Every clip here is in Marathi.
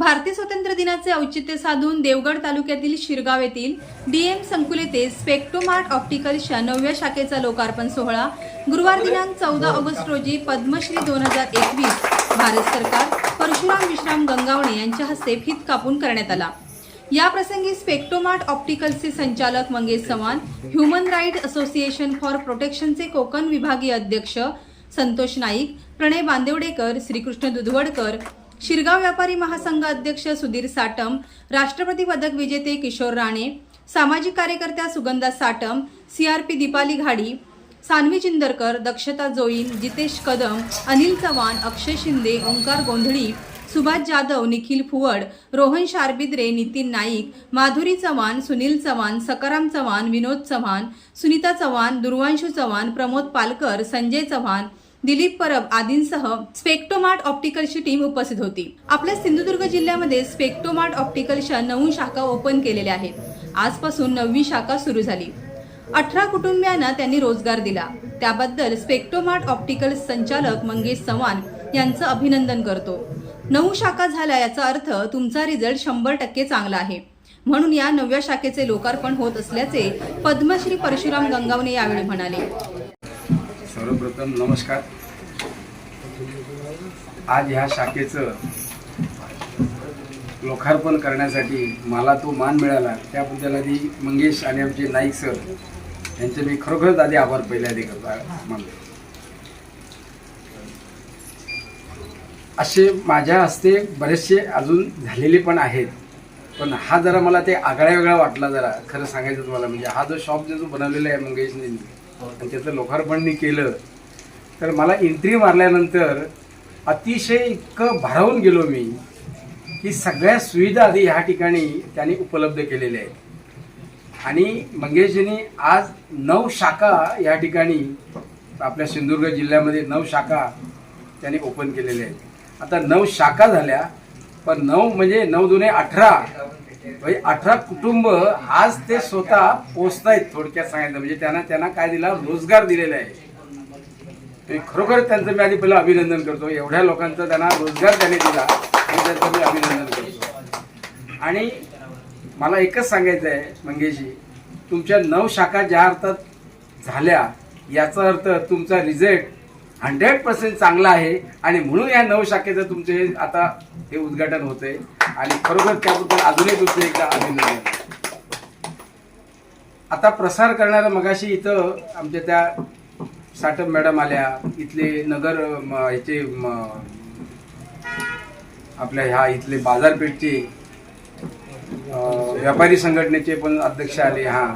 भारतीय स्वातंत्र्य दिनाचे औचित्य साधून देवगड तालुक्यातील शिरगाव येथील डीएम संकुल येथे स्पेक्टोमार्ट ऑप्टिकल्सच्या नवव्या शाखेचा लोकार्पण सोहळा. गुरुवार दिनांक चौदा ऑगस्ट रोजी पद्मश्री दोन हजार एकवीस भारत सरकार परशुराम विश्राम गंगावणे यांच्या हस्ते फित कापून करण्यात आला. या प्रसंगी स्पेक्टोमार्ट ऑप्टिकल्सचे संचालक Mangesh Chavan human right association for प्रोटेक्शनचे Konkan विभागीय अध्यक्ष संतोष नाईक प्रणय बांदेवडेकर श्रीकृष्ण दुधवडकर शिरगाव व्यापारी महासंघ अध्यक्ष सुधीर साटम राष्ट्रपती पदक विजेते किशोर राणे सामाजिक कार्यकर्त्या सुगंधा साटम सीआरपी दीपाली घाडी सान्वी चिंदरकर दक्षता जोईन जितेश कदम अनिल चव्हाण अक्षय शिंदे ओंकार गोंधळी सुभाष जाधव निखिल फुवड रोहन शारबिद्रे नितीन नाईक माधुरी चव्हाण सुनील चव्हाण सकाराम चव्हाण विनोद चव्हाण सुनीता चव्हाण दुर्वांशू चव्हाण प्रमोद पालकर संजय चव्हाण दिलीप परब आदींसह स्पेक्टोमार्ट ऑप्टिकलची टीम उपस्थित होती. आपल्या सिंधुदुर्ग जिल्ह्यामध्ये स्पेक्टोमार्ट ऑप्टिकलच्या नऊ शाखा ओपन केलेल्या आहेत. आजपासून नववी शाखा सुरू झाली. अठरा कुटुंबियांना त्यांनी रोजगार दिला. त्याबद्दल स्पेक्टोमार्ट ऑप्टिकल संचालक मंगेश चव्हाण यांचं अभिनंदन करतो. नऊ शाखा झाल्या याचा अर्थ तुमचा रिझल्ट शंभर टक्के चांगला आहे. म्हणून या नवव्या शाखेचे लोकार्पण होत असल्याचे पद्मश्री परशुराम गंगावने यावेळी म्हणाले. सर्वप्रथम नमस्कार. आज ह्या शाखेचं लोकार्पण करण्यासाठी मला तो मान मिळाला. त्याबद्दल आधी मंगेश आणि आमचे नाईक सर यांचे मी खरोखरच आधी आभार पहिले आधी करता. मानतो. असे माझ्या हस्ते बरेचसे अजून झालेले पण आहेत. पण हा जरा मला ते आगळा वेगळा वाटला जरा. खरं सांगायचं तुम्हाला म्हणजे हा जो शॉप जो बनवलेला आहे मंगेशने त्याचं लोकार्पण मी केलं. तर मला एंट्री मारल्यानंतर अतिशय इतकं भारावून गेलो मी की सगळ्या सुविधा आधी ह्या ठिकाणी त्यांनी उपलब्ध केलेल्या आहेत. आणि मंगेशजींनी आज नऊ शाखा या ठिकाणी आपल्या सिंधुदुर्ग जिल्ह्यामध्ये नऊ शाखा त्यांनी ओपन केलेल्या आहेत. आता नऊ शाखा झाल्या पण नऊ म्हणजे नऊ दुने अठरा म्हणजे अठरा कुटुंब आज ते स्वतः पोचतायत थोडक्यात सांगायचं म्हणजे त्यांना त्यांना काय दिला रोजगार दिलेला आहे. ते खरोखर त्यांचं मी आधी पहिलं अभिनंदन करतो. एवढ्या लोकांचा त्यांना रोजगार त्याने दिला आणि त्यांचं मी अभिनंदन करतो. आणि मला एकच सांगायचं आहे मंगेशजी तुमच्या नऊ शाखा ज्या अर्थात झाल्या याचा अर्थ तुमचा रिझल्ट हंड्रेड पर्सेंट चांगला आहे. आणि म्हणून या नऊ शाखेचं तुमचं हे आता हे उद्घाटन होते आणि खरोखर त्याबद्दल अजूनही तुमचं एकदा अभिनंदन. आता प्रसार करणारा मगाशी इथं आमच्या त्या साटप मॅडम आल्या. इथले नगर याचे आपल्या ह्या इथले बाजारपेठचे व्यापारी संघटनेचे पण अध्यक्ष आले. हा.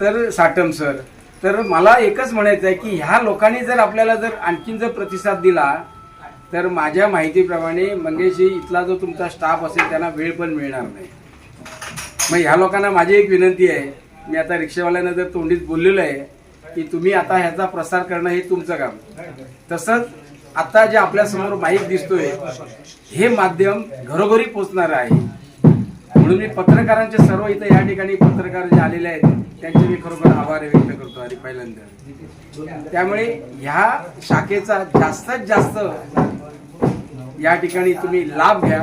तर साटम सर तर मला एकच म्हणायचं आहे की ह्या लोकांनी जर आपल्याला जर आणखीन जर प्रतिसाद दिला तर माझ्या माहितीप्रमाणे मंगेशजी इथला जो तुमचा स्टाफ असेल त्यांना वेळ पण मिळणार नाही. मग ह्या लोकांना माझी एक विनंती आहे. मी आता रिक्षावाल्यांना जर तोंडीत बोललेलो आहे की तुम्ही आता ह्याचा प्रसार करणं हे तुमचं काम. तसंच आता जे आपल्यासमोर माहीत दिसतोय हे माध्यम घरोघरी पोचणार आहे. म्हणून मी पत्रकारांचे सर्व इथं या ठिकाणी पत्रकार जे आलेले आहेत त्यांचे मी खरोखर आभार व्यक्त करतो आणि पहिल्यांदा. त्यामुळे ह्या शाखेचा जास्तीत जास्त या ठिकाणी तुम्ही लाभ घ्या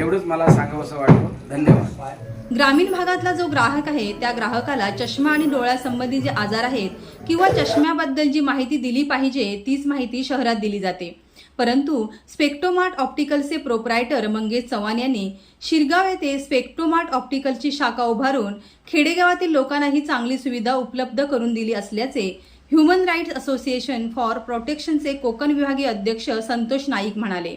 एवढंच मला सांगावं असं वाटतं. धन्यवाद. ग्रामीण भागातला जो ग्राहक आहे त्या ग्राहकाला चष्मा आणि डोळ्यासंबंधी जे आजार आहेत किंवा चष्म्याबद्दल जी माहिती दिली पाहिजे तीच माहिती शहरात दिली जाते. परंतु स्पेक्टोमार्ट ऑप्टिकलचे प्रोप्रायटर मंगेश चव्हाण यांनी शिरगाव येथे स्पेक्टोमार्ट ऑप्टिकलची शाखा उभारून खेडेगावातील लोकांना ही चांगली सुविधा उपलब्ध करून दिली असल्याचे ह्युमन राईट्स असोसिएशन फॉर प्रोटेक्शनचे कोकण विभागीय अध्यक्ष संतोष नाईक म्हणाले.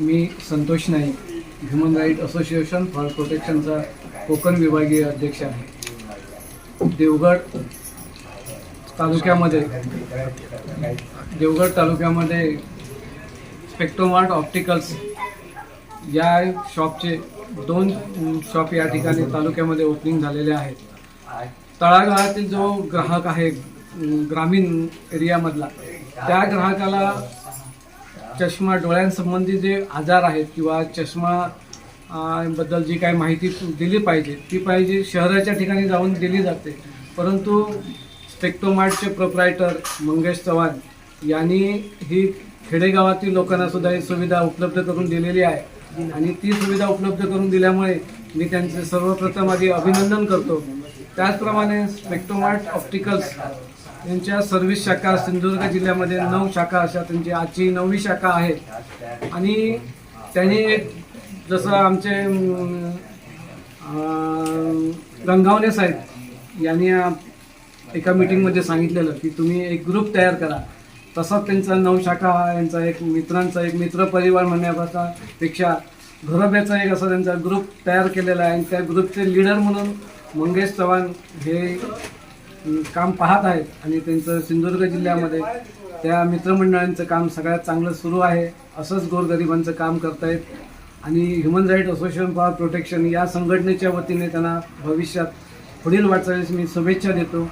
मी Santosh Naik human right association for प्रोटेक्शनचा Konkan विभागीय अध्यक्ष आहे. देवगड तालुक्यामध्ये देवगड तालुक्यामध्ये स्पेक्टोमार्ट ऑप्टिकल्स या शॉपचे दोन शॉप या ठिकाणी तालुक्यामध्ये ओपनिंग झालेले आहेत. तळागाळातील जो ग्राहक आहे ग्रामीण एरियामधला त्या ग्राहकाला चष्मा डोळ्यांसंबंधी जे आजार आहेत किंवा चष्मा बद्दल जी काही माहिती दिली पाहिजे ती पाहिजे शहराच्या ठिकाणी जाऊन दिली जाते. परंतु स्पेक्टोमार्टचे प्रोप्रायटर मंगेश चव्हाण यांनी ही खेडेगावातील लोकांना सुद्धा ही सुविधा उपलब्ध करून दिलेली आहे. आणि ती सुविधा उपलब्ध करून दिल्यामुळे मी त्यांचे सर्वप्रथम आधी अभिनंदन करतो. त्याचप्रमाणे स्पेक्ट्रोमार्ट ऑप्टिकल्स यांच्या सर्व्हिस शाखा सिंधुदुर्ग जिल्ह्यामध्ये नऊ शाखा अशा त्यांची आजची नववी शाखा आहे आणि त्यांनी जसं आमचे अं, साहेब यांनी एका मीटिंगमध्ये सांगितलेलं की तुम्ही एक ग्रुप तयार करा. तसाच त्यांचा नवशाखा हा यांचा एक मित्रांचा एक मित्र परिवार म्हणण्यापेक्षा पेक्षा घरोब्याचा एक असा त्यांचा ग्रुप तयार केलेला आहे. आणि त्या ग्रुपचे लीडर म्हणून मंगेश चव्हाण हे काम पाहत आहेत. आणि त्यांचं सिंधुदुर्ग जिल्ह्यामध्ये त्या मित्रमंडळांचं काम सगळ्यात चांगलं सुरू आहे. असंच गोरगरिबांचं काम करतायत आणि human right association for protection या संघटनेच्या वतीने त्यांना भविष्यात पुढील वाटचालीस मी शुभेच्छा देतो.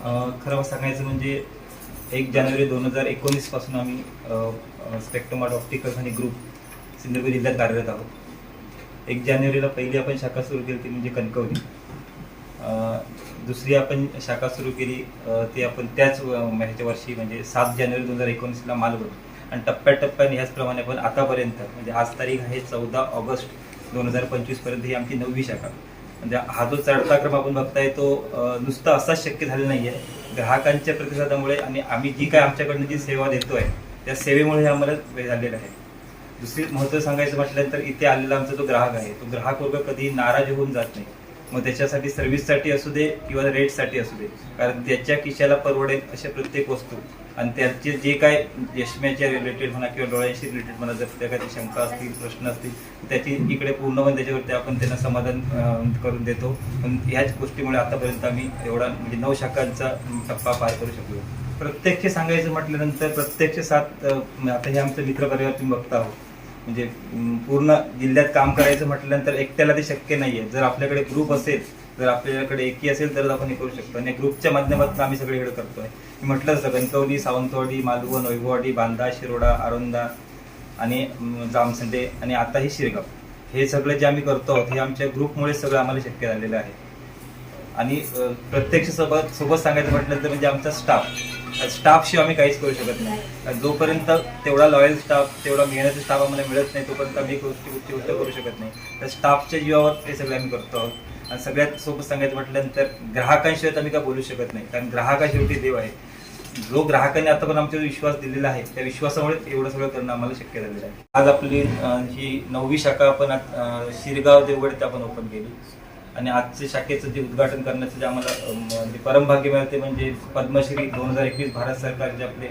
खरं सांगायचं म्हणजे एक जानेवारी दोन हजार एकोणीसपासून आम्ही स्पेक्ट्रोमार्ट ऑप्टिकल्स आणि ग्रुप सिंधुदुर्ग जिल्ह्यात कार्यरत आहोत. एक जानेवारीला पहिली आपण शाखा सुरू केली ती म्हणजे कणकवली. दुसरी आपण शाखा सुरू केली ती आपण त्याच ह्याच्या वर्षी म्हणजे सात जानेवारी दोन हजार एकोणीसला मालवण. आणि टप्प्याटप्प्याने ह्याचप्रमाणे आपण आतापर्यंत म्हणजे आज तारीख आहे चौदा ऑगस्ट दोन हजार पंचवीसपर्यंत ही आमची नववी शाखा. म्हणजे हा जो चढता क्रम आपण बघताय तो नुसता असाच शक्य झालेला नाहीये. ग्राहकांच्या प्रतिसादामुळे आणि आम्ही जी काय आमच्याकडनं जी सेवा देतोय त्या सेवेमुळे आम्हाला वेळ झालेलं आहे. दुसरी महत्त्व सांगायचं म्हटलं तर इथे आलेला आमचा जो ग्राहक आहे तो ग्राहक वर्ग कधी नाराज होऊन जात नाही. मग त्याच्यासाठी सर्व्हिससाठी असू दे किंवा रेटसाठी असू दे. कारण त्याच्या खिशाला परवडेल अशा प्रत्येक वस्तू. आणि त्याचे जे काय चष्म्याच्या रिलेटेड म्हणा किंवा डोळ्यांशी रिलेटेड म्हणा जर त्या काही शंका असतील प्रश्न असतील त्याची इकडे पूर्णपणे त्याच्यावरती आपण त्यांना समाधान करून देतो. पण ह्याच गोष्टीमुळे आतापर्यंत आम्ही एवढा म्हणजे नऊ शाखांचा टप्पा पार करू शकलो. प्रत्यक्ष सांगायचं म्हटल्यानंतर प्रत्यक्ष सात आता हे आमचं मित्र परिवार तुम्ही बघता आहोत. म्हणजे पूर्ण जिल्ह्यात काम करायचं म्हटल्यानंतर एकट्याला ते शक्य नाहीये. जर आपल्याकडे ग्रुप असेल जर आपल्याकडे एकी असेल तरच आपण हे करू शकतो. आणि ग्रुपच्या माध्यमातून आम्ही सगळे इकडे करतोय. म्हटलं तसं कणकवली सावंतवाडी मालवण वैभववाडी बांधा शिरोडा आरोंदा आणि जामसंडे आणि आता हे शिरगाव. हे सगळं जे आम्ही करतो आहोत हे आमच्या ग्रुपमुळे सगळं आम्हाला शक्य झालेलं आहे. आणि प्रत्यक्ष सोबत सोबत सांगायचं म्हटलं तर म्हणजे आमचा स्टाफ. स्टाफशिवाय आम्ही काहीच करू शकत नाही. जोपर्यंत तेवढा लॉयल स्टाफ तेवढा मेहनत स्टाफ आम्हाला मिळत नाही तोपर्यंत आम्ही गोष्टी गोष्टी गोष्ट करू शकत नाही. तर स्टाफच्या जीवावर हे सगळं आम्ही करतो आहोत. आणि सगळ्यात सोबत सांगायचं म्हटल्यानंतर ग्राहकांशिवाय तर आम्ही काय बोलू शकत नाही. कारण ग्राहका शेवटी देव आहे. जो ग्राहकांनी आता पण आमच्यावर विश्वास दिलेला आहे त्या विश्वासामुळे एवढं सगळं करणं आम्हाला शक्य झालेलं आहे. आज आपली ही नववी शाखा आपण आज, शिरगाव देवगड आपण ओपन केली. आणि आजच्या शाखेचं जे उद्घाटन करण्याचं जे आम्हाला म्हणजे परमभाग्य मिळते म्हणजे पद्मश्री दोन हजार एकवीस भारत सरकारचे आपले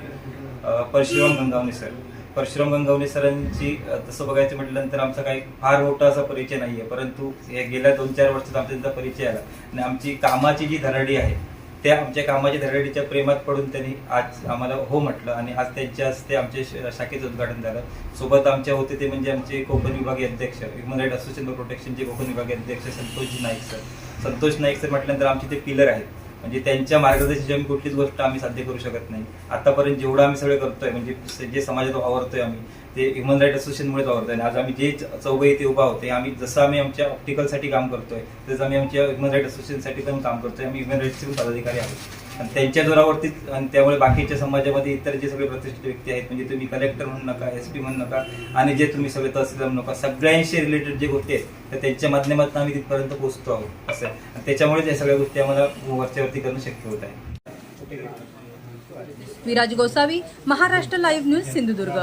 परशुराम गंगावणे सर. परशुराम गंगावणे सरांची तसं बघायचं म्हटल्यानंतर आमचा काही फार मोठा असा परिचय नाही आहे परंतु या गेल्या दोन चार वर्षात आमचा त्यांचा परिचय आला. आणि आमची कामाची जी धराडी आहे त्या आमच्या कामाच्या धडाडीच्या प्रेमात पडून त्यांनी आज आम्हाला हो म्हटलं आणि आज त्यांच्या हस्ते आमच्या श- शाखेचं उद्घाटन झालं. सोबत आमच्या होते ते म्हणजे आमचे कोकण विभागीय अध्यक्ष ह्युमन राईट असोसिएशन फॉर प्रोटेक्शनचे कोकण विभागीय अध्यक्ष संतोषजी नाईक सर. संतोष नाईक सर म्हटल्यानंतर आमचे ते पिलर आहेत. म्हणजे त्यांच्या मार्गदर्शनाची आम्ही कुठलीच गोष्ट आम्ही साध्य करू शकत नाही. आतापर्यंत जेवढं आम्ही सगळं करतोय म्हणजे जे समाजात वावरतोय आम्ही ते ह्युमन राईट असोसिएशनमुळे वावरतोय. आणि आज आम्ही जे च- चौघे इथे उभा होते आम्ही जसं आम्ही आमच्या ऑप्टिकलसाठी काम करतोय तसं आम्ही आमच्या ह्युमन राईट असोसिएशनसाठी पण काम करतोय. आम्ही ह्युमन राईटचे पदाधिकारी आहोत. आणि त्यांच्या जोरावरती आणि त्यामुळे बाकीच्या समाजामध्ये इतर जे सगळे प्रतिष्ठित व्यक्ती आहेत म्हणजे तुम्ही कलेक्टर म्हणू नका एस पी म्हणू नका आणि जे तुम्ही सगळे तहसीलदार म्हणू नका सगळ्यांशी रिलेटेड जे गोष्टी आहेत तर त्यांच्या माध्यमातून आम्ही तिथपर्यंत पोहोचतो आहोत असं आणि त्याच्यामुळेच या सगळ्या गोष्टी आम्हाला वरच्यावरती करणं शक्य होत आहे. Viraj Gosavi Maharashtra live news Sindhudurg.